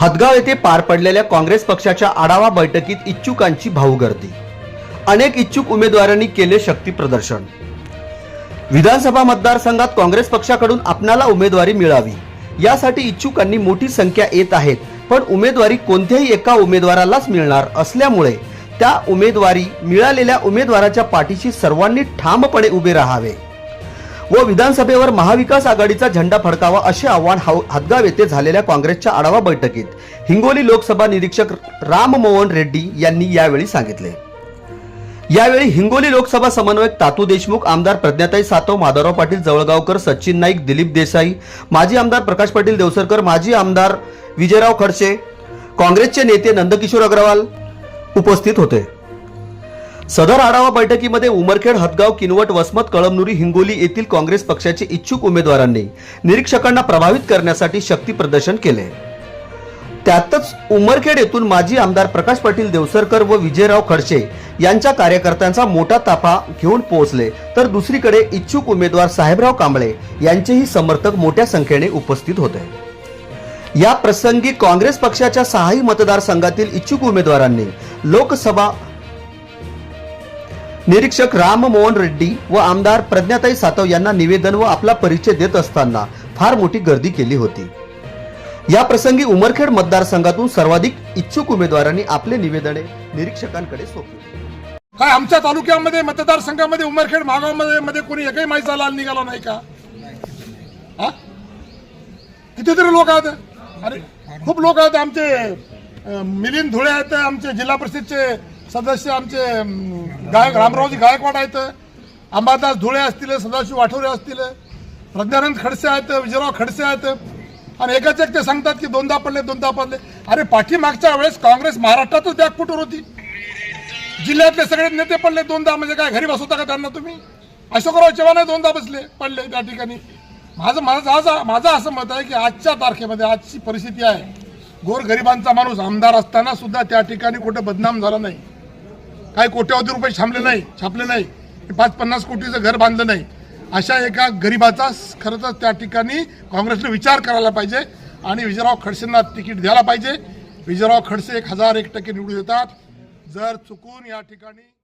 हदगाव येथे पार पडलेल्या काँग्रेस पक्षाच्या आढावा बैठकीत इच्छुकांची भाऊगर्दी. अनेक इच्छुक उमेदवारांनी केले शक्ती प्रदर्शन. विधानसभा मतदारसंघात काँग्रेस पक्षाकडून आपणाला उमेदवारी मिळावी. यासाठी इच्छुकांनी मोठी संख्या येत आहेत पण उमेदवारी कोणत्याही एका उमेदवारालाच मिळणार असल्यामुळे त्या उमेदवारी मिळालेल्या उमेदवाराच्या पाठीशी सर्वांनी ठामपणे उभे राहावे. व विधानसभेवर महाविकास आघाडीचा झेंडा फडकावा असे आव्हान हाव- हदगाव येथे झालेल्या काँग्रेसच्या आढावा बैठकीत हिंगोली लोकसभा निरीक्षक राममोहन रेड्डी यांनी यावेळी सांगितले. यावेळी हिंगोली लोकसभा समन्वयक तातू देशमुख आमदार प्रज्ञाताई सातव माधवराव पाटील जवळगावकर सचिन नाईक दिलीप देसाई माजी आमदार प्रकाश पाटील देवसरकर माजी आमदार विजयराव खडसे काँग्रेसचे नेते नंदकिशोर अग्रवाल उपस्थित होते. सदर आढावा बैठकीमध्ये उमरखेड हदगाव किनवट वसमत कळमनुरी हिंगोली येथील काँग्रेस पक्षाचे इच्छुक उमेदवारांनी निरीक्षकांना प्रभावित करण्यासाठी शक्ती प्रदर्शन केले. त्यातच उमरखेड येथून माजी आमदार प्रकाश पाटील देवसरकर व विजयराव खडसे यांच्या कार्यकर्त्यांचा मोठा ताफा घेऊन पोहोचले. तर दुसरीकडे इच्छुक उमेदवार साहेबराव कांबळे यांचेही समर्थक मोठ्या संख्येने उपस्थित होते. या प्रसंगी काँग्रेस पक्षाच्या सहाही मतदारसंघातील इच्छुक उमेदवारांनी लोकसभा निरीक्षक राममोहन रेड्डी व आमदार प्रज्ञाताई सातव यांना निवेदन व आपला परिचय देत असताना फार मोठी गर्दी केली होती. या प्रसंगी उमरखेड मतदारसंघातून सर्वाधिक इच्छुक उमेदवारांनी आपले निवेदने निरीक्षकांकडे सोपवली. काय आमच्या तालुक्यामध्ये मतदारसंघामध्ये उमरखेड मागावमध्ये मध्ये कोणी एकही माहिती लाल निघाला नाही का? हा? कितीतरी लोक आहेत. अरे खूप लोक आहेत आमचे. मिलिंद धुळे आहेत आमचे जिल्हा परिषदचे सदस्य आमचे गायक रामरावजी गायकवाड आहेत. अंबादास धुळे असतील सदाशिव आठवरे असतील प्रज्ञानंद खडसे आहेत विजयराव खडसे आहेत. आणि एकाच एक ते सांगतात की दोनदा पडले दोनदा पडले. अरे पाठीमागच्या वेळेस काँग्रेस महाराष्ट्रातच बॅकफुटवर होती. जिल्ह्यातले सगळे नेते पडले दोनदा. म्हणजे काय घरी बसवता का त्यांना तुम्ही? अशोकराव चव्हाण दोनदा बसले पडले त्या ठिकाणी. माझं माझं आज- माझं असं मत आहे की आजच्या तारखेमध्ये आजची परिस्थिती आहे. गोरगरिबांचा माणूस आमदार असताना सुद्धा त्या ठिकाणी कुठं बदनाम झाला नाही. काही कोट्यावधी रुपये छापले नाही छापले नाही. पाच पन्नास कोटीचं घर बांधलं नाही. अशा एका गरीबाचा खरं तर त्या ठिकाणी काँग्रेसने विचार करायला पाहिजे आणि विजयराव खडसेंना तिकीट द्यायला पाहिजे. विजयराव खडसे एक हजार एक टक्के निवडून येतात. जर चुकून या ठिकाणी